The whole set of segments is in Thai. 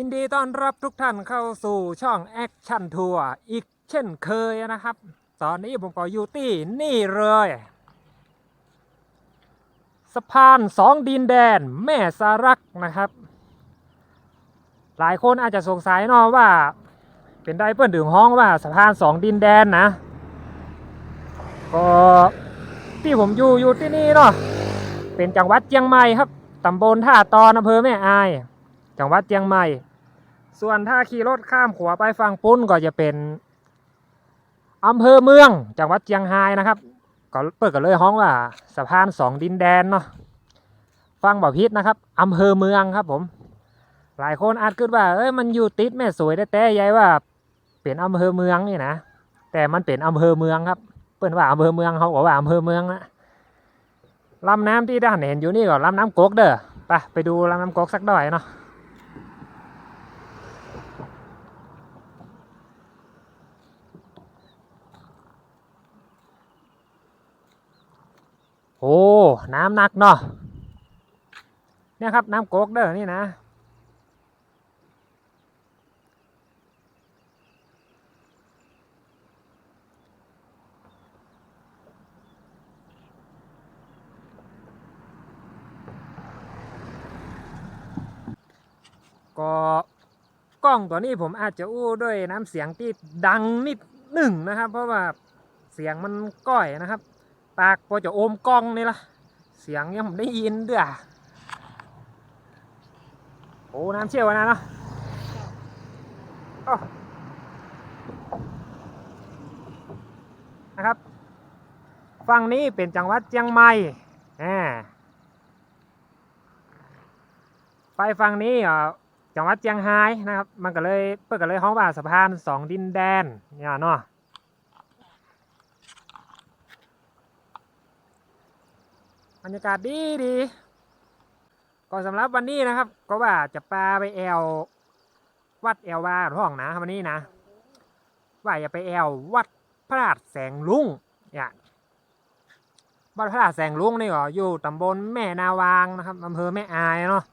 ยินดีต้อนรับทุกท่านเข้าสู่ช่องแอคชั่นทัวร์อีกเช่นเคยนะครับ ตอนนี้ผมก็อยู่ที่นี่เลย สะพานสองดินแดนแม่สารักนะครับ หลายคนอาจจะสงสัยเนาะว่า เป็นได้เปิ้นถึงห้องว่าสะพานสองดินแดนนะ ก็ที่ผมอยู่อยู่ที่นี่เนาะเป็นจังหวัดเชียงใหม่ครับตำบลท่าตอนอำเภอแม่อาย จังหวัดเชียงใหม่ ส่วนถ้าขี่รถข้ามขวาไปฝั่งปุ้นก็จะเป็นอำเภอเมืองจังหวัดเชียงรายนะครับก็เปิดกันเลยห้องว่าสะพานสองดินแดนเนาะฟังบ่พิษนะครับอำเภอเมืองครับผม หลายคนอาจคิดว่าเอ้ยมันอยู่ติดแม่สวยได้แต่ยายว่าเป็นอำเภอเมืองนี่นะแต่มันเป็นอำเภอเมืองครับ เปิ้นว่าอำเภอเมืองเขาบอกว่าอำเภอเมืองนะลำน้ำที่ด้านเห็นอยู่นี่ก็ลำน้ำกกเด้อไปไปดูลำน้ำกกสักหน่อยเนาะ โอ้น้ำหนักเนาะเนี่ยครับน้ำโกกเด้อนี่นะก็กล้องตัวนี้ผมอาจจะอู้ด้วยน้ำเสียงที่ดังนิดหนึ่งนะครับ เพราะว่าเสียงมันก้อยนะครับ ปากพอจะโอมกล้องนี่ละเสียงยังผมได้ยินเด้อโอ้น้ำเชี่ยวนะเนาะนะครับฝั่งนี้เป็นจังหวัดเชียงใหม่อ่าไปฝั่งนี้อ่าจังหวัดเชียงรายนะครับ มันก็เลยเปิดก็เลยห้องว่าสะพานสองดินแดนเนี่ยเนาะ บรรยากาศดีดีก็สำหรับวันนี้นะครับ ก็ว่าจะปาไปแอว วัดแอววาห้องนะวันนี้นะ ว่าจะไปแอววัดพระธาตุแสงลุงเนี่ยวัดพระธาตุแสงลุงนี่ก็อยู่ตำบลแม่นาวางนะครับอำเภอแม่อายเนาะ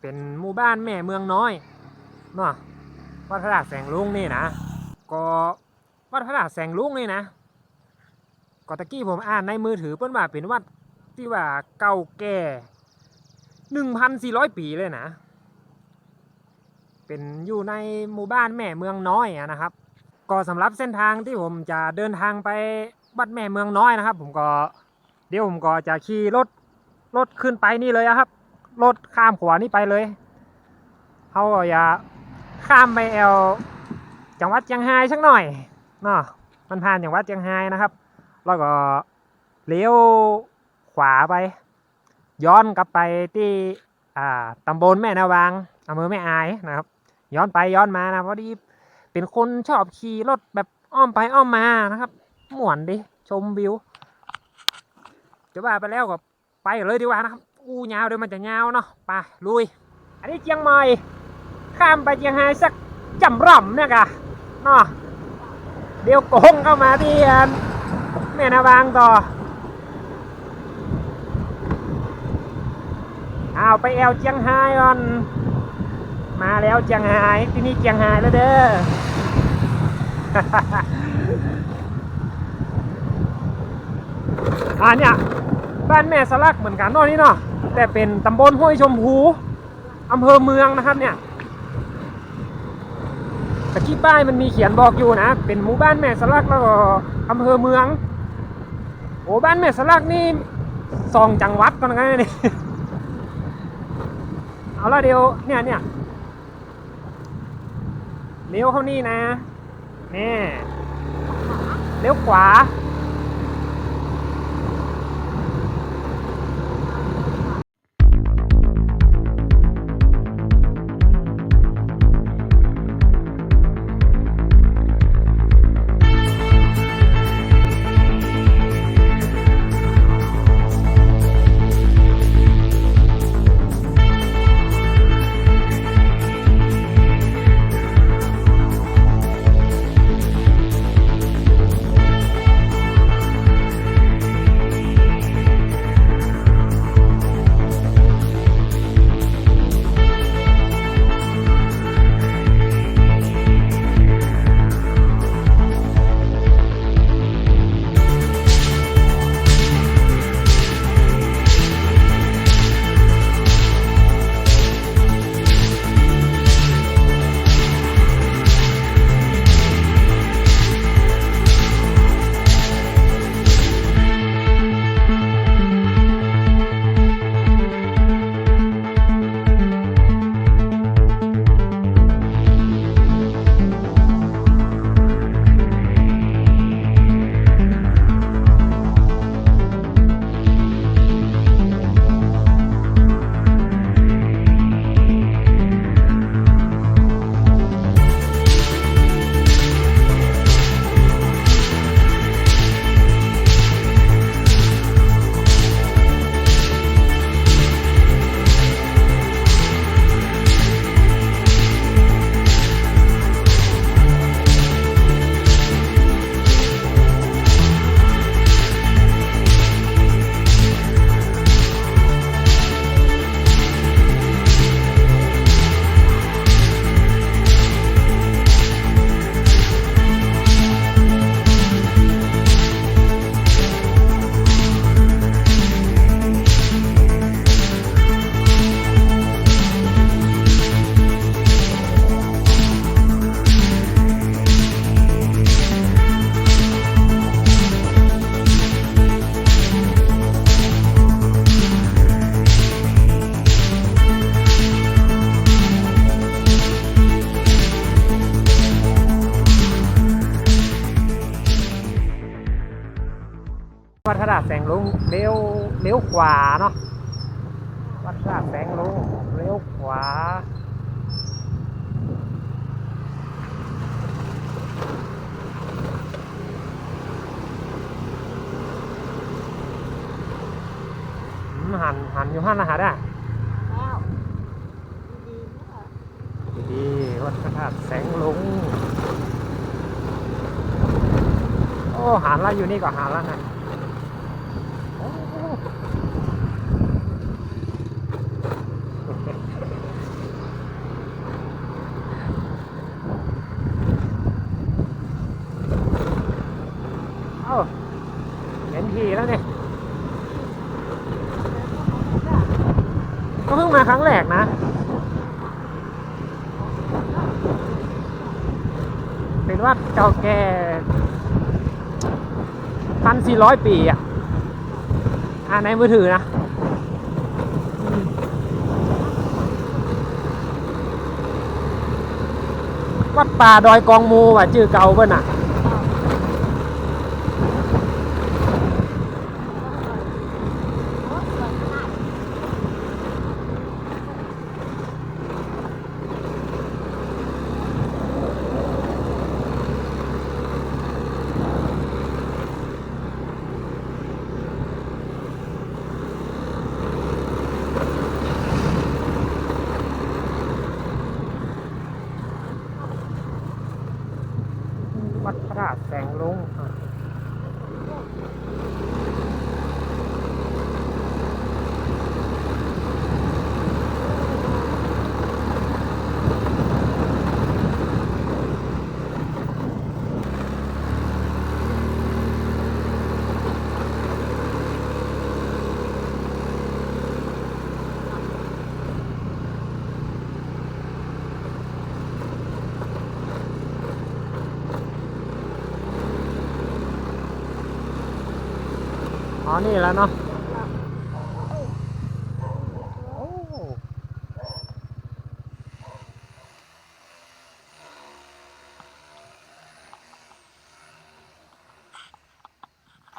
เป็นหมู่บ้านแม่เมืองน้อยเนาะวัดพระธาตุแสงลุงนี่นะก็วัดพระธาตุแสงลุงนี่นะก็ตะกี้ผมอ่านในมือถือเปิ้นว่าเป็นวัด ที่ว่าเก่าแก่หนึ่งพันสี่ร้อยปีเลยนะ เป็นอยู่ในหมู่บ้านแม่เมืองน้อยนะครับ ก็สำหรับเส้นทางที่ผมจะเดินทางไปวัดแม่เมืองน้อยนะครับ ผมก็เดี๋ยวผมก็จะขี่รถรถขึ้นไปนี่เลยครับรถข้ามขวานี่ไปเลยเขาก็อย่าข้ามไปแอวจังหวัดเชียงรายสักหน่อยเนาะมันผ่านจังหวัดเชียงรายนะครับ แล้วก็เลี้ยว ขวาไป ย้อนกลับไปที่อ่าตำบลแม่นาวางอำเภอแม่อายนะครับ ย้อนไปย้อนมานะพอดีเป็นคนชอบขี่รถแบบอ้อมไปอ้อมมานะครับม่วนดิชมวิวจะว่าไปแล้วก็ไปเลยดีกว่านะครับ อู้ยาวเดี๋ยวมันจะยาวเนาะไปลุย อันนี้เชียงใหม่ข้ามไปเชียงรายสักจำร่ำเนี่ยกะเนาะเดี๋ยวโกงเข้ามาที่แม่นาวางต่อ เอาไปแอวเชียงรายก่อน มาแล้วเชียงรายที่นี่เชียงรายแล้วเด้ออ่าเนี่ยบ้านแม่สลักเหมือนกันนาะนี่เนาะแต่เป็นตำบลห้วยชมพูอำเภอเมืองนะครับเนี่ยตะกี้ป้ายมันมีเขียนบอกอยู่นะ เป็นหมู่บ้านแม่สลักแล้วก็อำเภอเมืองโอ้บ้านแม่สลักนี่สองจังหวัดกันไงนี่ เอาละเดียวเนี่ยเนี่ยเลี้ยวเข้านี่นะนี่เลี้ยวขวา ขวาเนาะวัดระธาตุแสงลุงเลี้ยวขวาหันหันอยู่หันนะฮะได้ดีดีวัดพระธาตุแสงลุง โอ้หันแล้วอยู่นี่ก็หันแล้วนะโอ้เอ้าเห็นทีแล้วเนี่ย ก็เพิ่งมาครั้งแรกนะ เก่าแก่พันสี่ร้อยปีอะอ่าในมือถือนะวัดป่าดอยกองมูว่ะชื่อเก่าเบิ้นอะ โอ้สวยขนาด วัดพระธาตุแสงลุงอะอ๋อ นี่แล้วเนาะ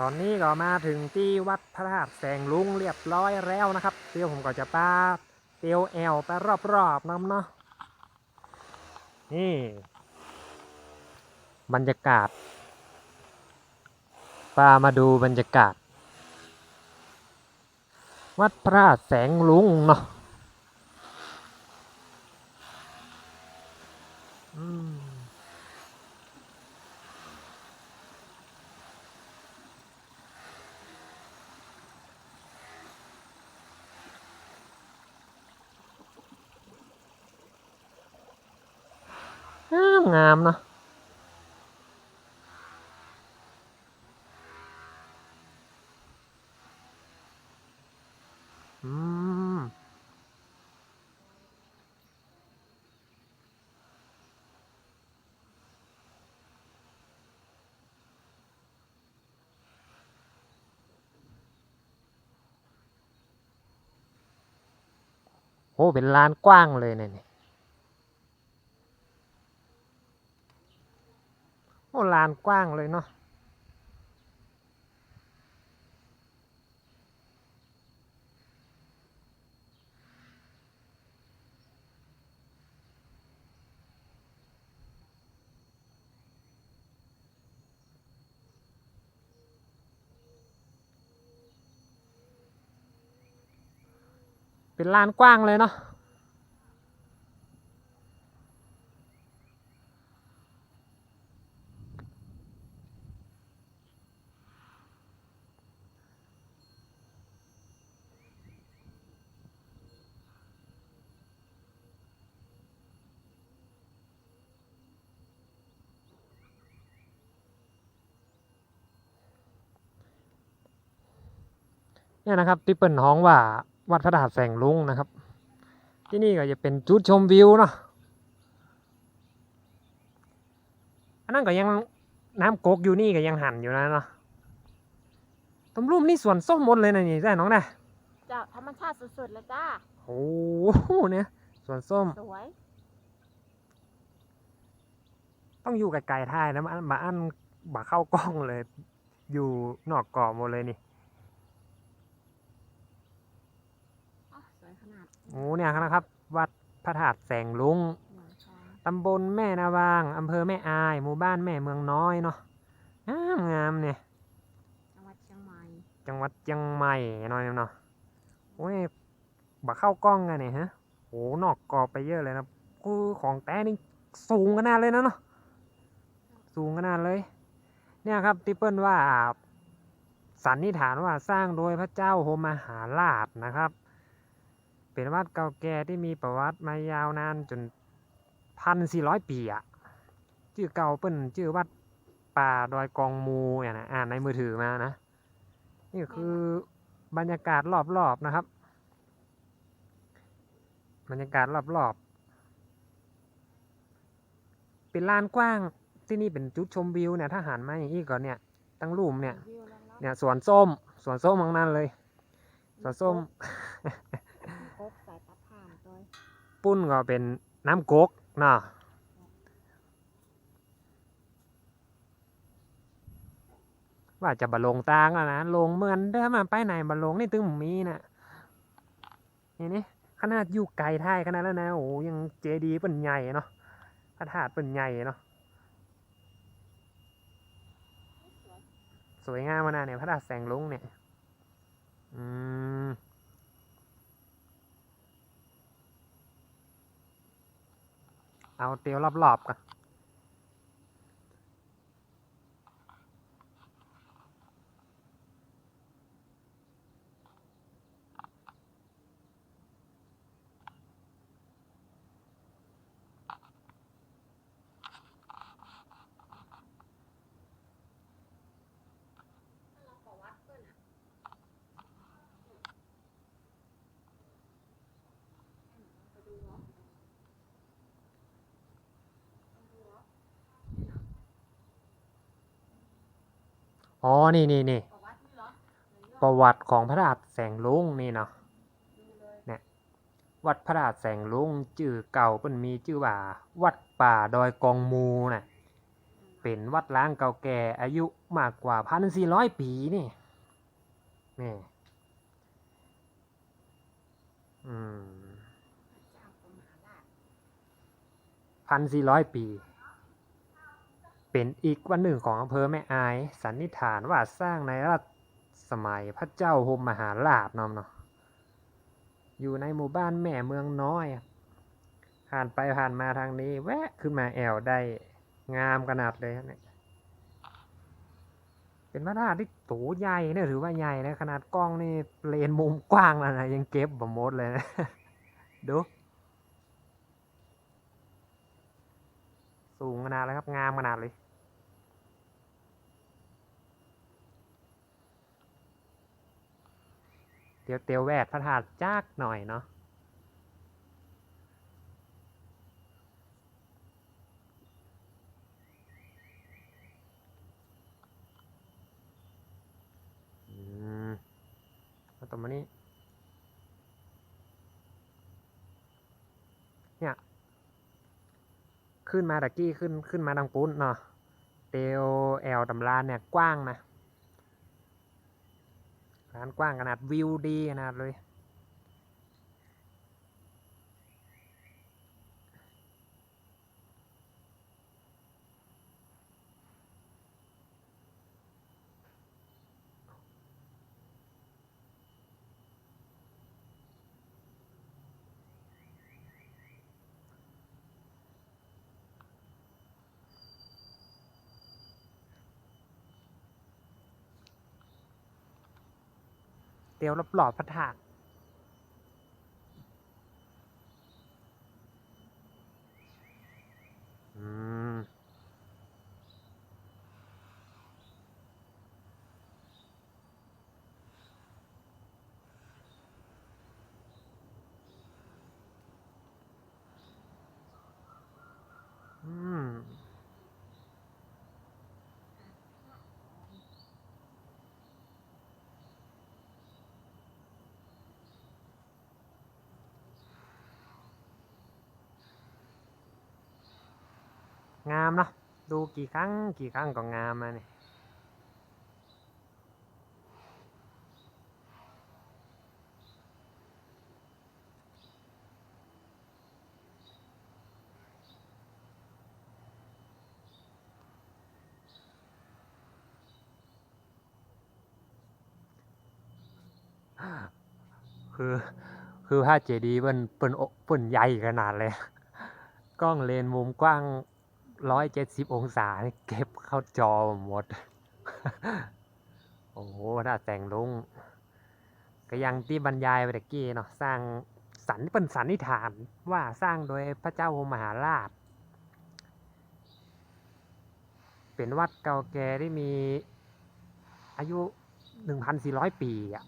ตอนนี้ก็มาถึงที่วัดพระธาตุแสงลุงเรียบร้อยแล้วนะครับเดี๋ยวผมก็จะปาเตียวแอลไปรอบๆน้ำเนาะนี่ บรรยากาศปามาดูบรรยากาศ วัดพระแสงลุงเนาะงามงามเนาะอืม โอ้เป็นลานกว้างเลยเนี่ยนี่โอ้ลานกว้างเลยเนาะ เป็นลานกว้างเลยเนาะเนี่ยนะครับที่เปิ่นฮ้องว่า วัดพระธาตุแสงลุงนะครับ ที่นี่ก็จะเป็นจุดชมวิวเนาะอันนั้นก็ยังน้ำกกอยู่นี่ก็ยังหันอยู่นะเนาะตำรุ่มนี่สวนส้มหมดเลยนะนี่ใช่น้องนะเจ้าธรรมชาติสุดๆเลยจ้าโอ้โหเนี่ยสวนส้มสวยต้องอยู่ไกลๆท่ายนะมามาอันบ่เข้ากล้องเลย อยู่นอกเกาะหมดเลยนี่ อ๋อสวยขนาด โอ้เนี่ยนะครับ วัดพระธาตุแสงลุงหนึ่งสองตำบลแม่นาวางอำเภอแม่อาย หมู่บ้านแม่เมืองน้อยเนาะงามงามเนี่ยจังหวัดเชียงใหม่จังหวัดเชียงใหม่หน่อยเนาะโอ้ยบักเข้ากล้องกันเนี่ยฮะโอ้นอกกรอบไปเยอะเลยนะคือของแต่นี่สูงขนาดเลยนะเนาะสูงขนาดเลย เนี่ยครับที่เปิ้ลว่าสันนิษฐานว่าสร้างโดยพระเจ้าโฮมหาราชนะครับ เป็นวัดเก่าแก่ที่มีประวัติมายาวนานจนพันสี่ร้อยปีอะชื่อเก่าเปิ้ลชื่อวัดป่าดอยกองมูเนี่ยนะอ่านในมือถือมานะ นี่คือบรรยากาศรอบๆนะครับ บรรยากาศรอบๆ เป็นลานกว้างที่นี่เป็นจุดชมวิวเนี่ยถ้าหันมาอย่างนี้ก่อนเนี่ยตั้งรูมเนี่ยเนี่ยสวนส้มสวนส้มทั้งนั้นเลยสวนส้ม ปุ้นก็เป็นน้ำกกเนาะว่าจะบะลงตางแล้วนะลงเหมือนเดิมอะไปไหนบะลงนี่ตึงมีน่ะนี่นี่ขนาดอยู่ไกลท่ายขนาดแล้วนะโอ้ยังเจดีเป็นใหญ่เนาะพระธาตุเป็นใหญ่เนาะสวยงามมานานเนี่ยพระธาตุแสงลุงเนี่ยอืม เอาเตียวรอบๆกัน อ๋อ นี่นี่นี่ประวัติของพระธาตุแสงลุงนี่เนาะเนี่ยวัดพระธาตุแสงลุงชื่อเก่าเป็นมีชื่อว่า วัดป่าดอยกองมูน่ะเป็นวัดล้างเก่าแก่อายุมากกว่าพันสี่ร้อยปีนี่นี่อืมพันสี่ร้อยปี เป็นอีกวันหนึ่งของอำเภอแม่อาย สันนิษฐานว่าสร้างในรัชสมัยพระเจ้าโฮมมหาราชนาะเนาะอยู่ในหมู่บ้านแม่เมืองน้อย ผ่านไปผ่านมาทางนี้ แวะขึ้นมาแอวได้งามขนาดเลยเนี่ยเป็นพระธาตุที่โตใหญ่เนี่ยถือว่าใหญ่นะขนาดกล้องนี่เลนมุมกว้างแล้วนะยังเก็บบ่หมดเลยนะดู สูงขนาดเลยครับ งามขนาดเลยเตียวเตียวแวดพระธาตุจักหน่อยเนาะอืมแล้วต่อมานี้เนี่ย ขึ้นมาตะกี้ขึ้นขึ้นมาดังปุ้นเนาะเตียวแอลตำรานเนี่ยกว้างนะร้านกว้างขนาดวิวดีขนาดเลย เตียวรอบๆพระธาตุ งามเนาะดูกี่ครั้งกี่ครั้งก็งามนะนี่ยคือคือพระเจดีย์เปิ้นเปิ้นเปิ้นใหญ่ขนาดเลย กล้องเลนมุมกว้าง ร้อยเจ็ดสิบองศาเก็บเข้าจอหมด โอ้โหถ้าแต่งลุงก็ยังที่บรรยายไปตะกี้เนาะสร้างสันเป็นสันนิฐานว่าสร้างโดยพระเจ้าโอมหาราช เป็นวัดเก่าแก่ที่มีอายุ 1,400 ปีอะ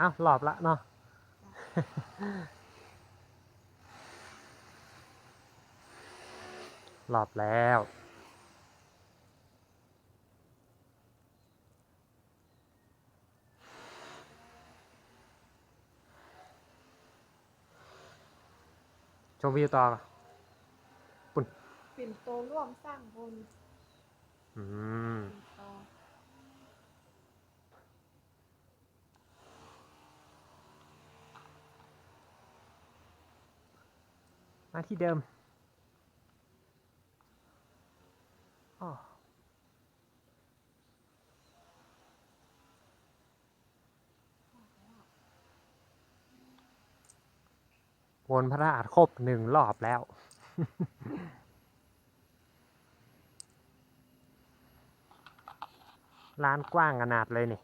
อ้าหลอบละเนาะหลอบแล้วชมวิวต่อปิ่นโตร่วมสร้างบนอืม ปิ่นโต มาที่เดิมอ้อวนพระราชครบหนึ่งรอบแล้ว ร้านกว้างขนาดเลยนี่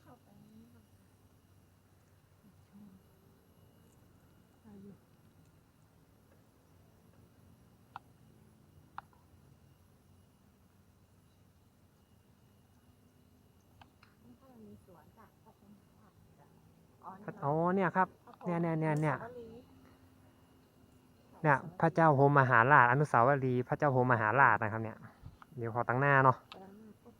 เข้าไปนี่ก่อนอายุนี่ถ้ามันมี สวนจ้ะก็เป็นผักจ้ะอ๋อนี่อ๋อเนี่ยครับ เนี่ยเนี่ยเนี่ยเนี่ยอนุสาวรีย์เนี่ยพระเจ้าโฮมมหาราชอนุสาวรีย์พระเจ้าโฮมมหาราชนะครับ เนี่ย เดี๋ยวขอตั้งหน้าเนาะไปแล้วนะปุ๊บ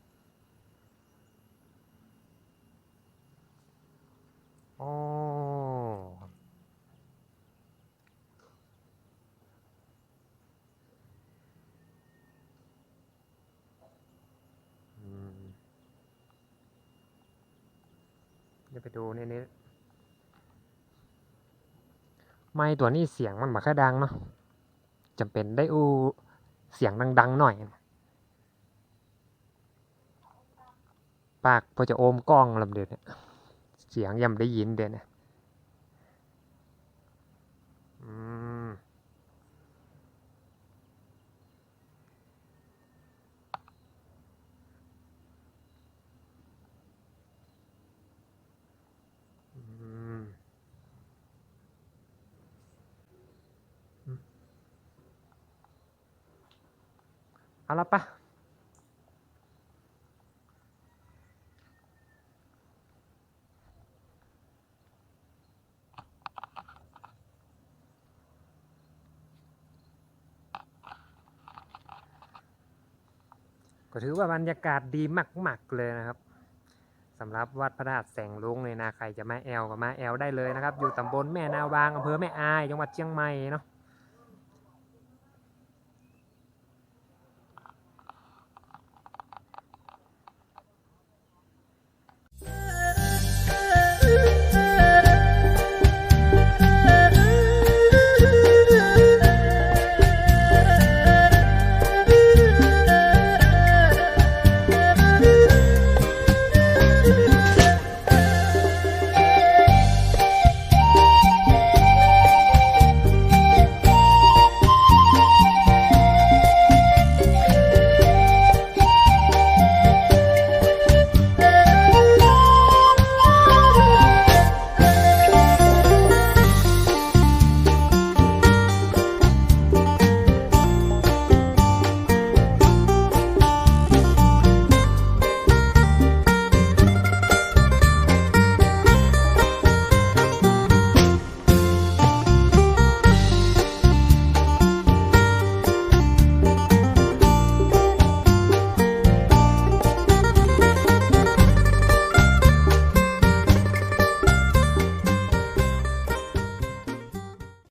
อ๋ออื ดูเนนี้ไม่ตัวนี้เสียงมันมาแค่ดังเนาะจำเป็นได้อู้เสียงดังๆหน่อย ปากพอจะโอมกล้องลำเดือนเสียงยังได้ยินเด่นนะอืมอืมอืม เอาละปะก็ถือว่าบรรยากาศดีมาก ๆ เลยนะครับสำหรับวัดพระธาตุแสงลุงเลยนะ ใครจะมาแอลก็มาแอลได้เลยนะครับ อยู่ตำบลแม่นาวางอำเภอแม่อายจังหวัดเชียงใหม่เนาะ